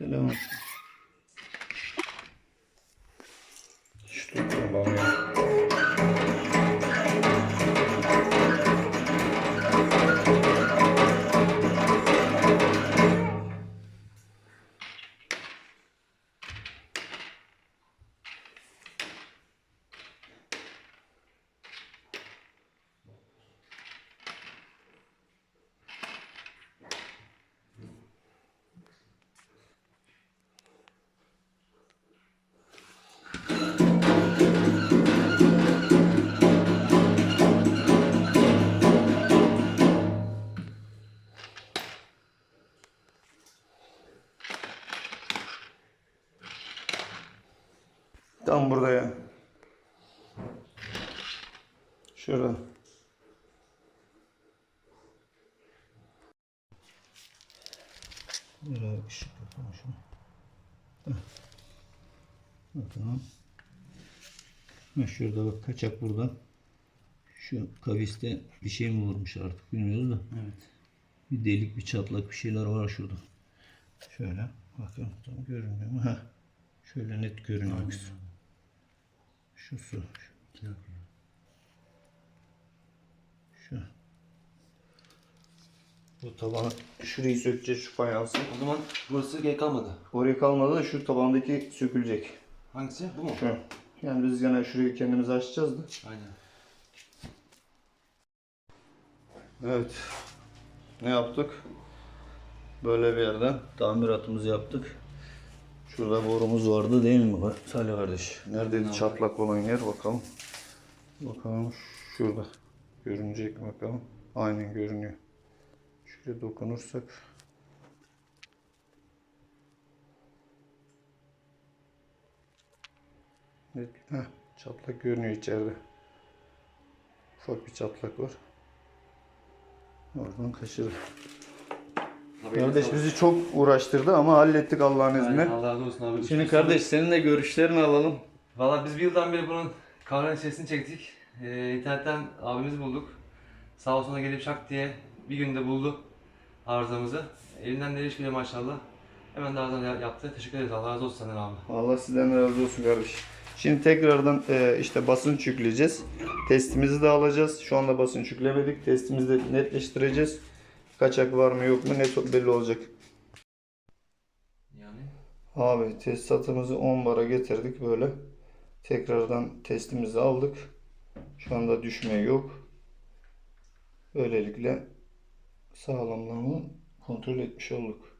Telefon. Şu tuttum. Tam burada ya. Şurada. Buraya ışık yapalım şunu. Heh. Bakalım. Ha, şurada bak kaçak burada. Şu kaviste bir şey mi vurmuş artık bilmiyoruz da. Evet. Bir delik bir çatlak bir şeyler var şurada. Şöyle bakalım tam görünüyor mu? Ha. Şöyle net görünüyor. Şu su. Şu. Şu. Bu tabanı şurayı sökeceğiz şu fayansı. O zaman burası gerek kalmadı. Oraya kalmadı da şu tabandaki sökülecek. Hangisi? Bu mu? Şu. Yani biz gene şurayı kendimiz açacağız da. Aynen. Evet. Ne yaptık? Böyle bir yerden tamiratımızı yaptık. Şurada borumuz vardı değil mi Salih kardeş? Neredeydi çatlak olan yer bakalım. Bakalım şurada. Görünecek mi bakalım. Aynen görünüyor. Şuraya dokunursak. Evet, heh, çatlak görünüyor içeride. Ufak bir çatlak var. Oradan kaçırır. Kardeş bizi çok uğraştırdı ama hallettik Allah'ın izniyle. Allah razı olsun abi. Şimdi kardeş senin de görüşlerini alalım. Valla biz bir yıldan beri bunun kavranın içerisini çektik. Ee, internetten abimizi bulduk. Sağ olsun da gelip şak diye bir günde buldu arızamızı. Elinden de iş bile maşallah. Hemen de arızaını ya- yaptı. Teşekkür ederiz. Allah razı olsun senden abi. Allah sizden razı olsun kardeş. Şimdi tekrardan e, işte basınç yükleyeceğiz. Testimizi de alacağız. Şu anda basınç yüklemedik. Testimizi de netleştireceğiz. Kaçak var mı yok mu net belli olacak. Yani Abi tesisatımızı 10 bara getirdik böyle. Tekrardan testimizi aldık. Şu anda düşme yok. Böylelikle sağlamlığını kontrol etmiş olduk.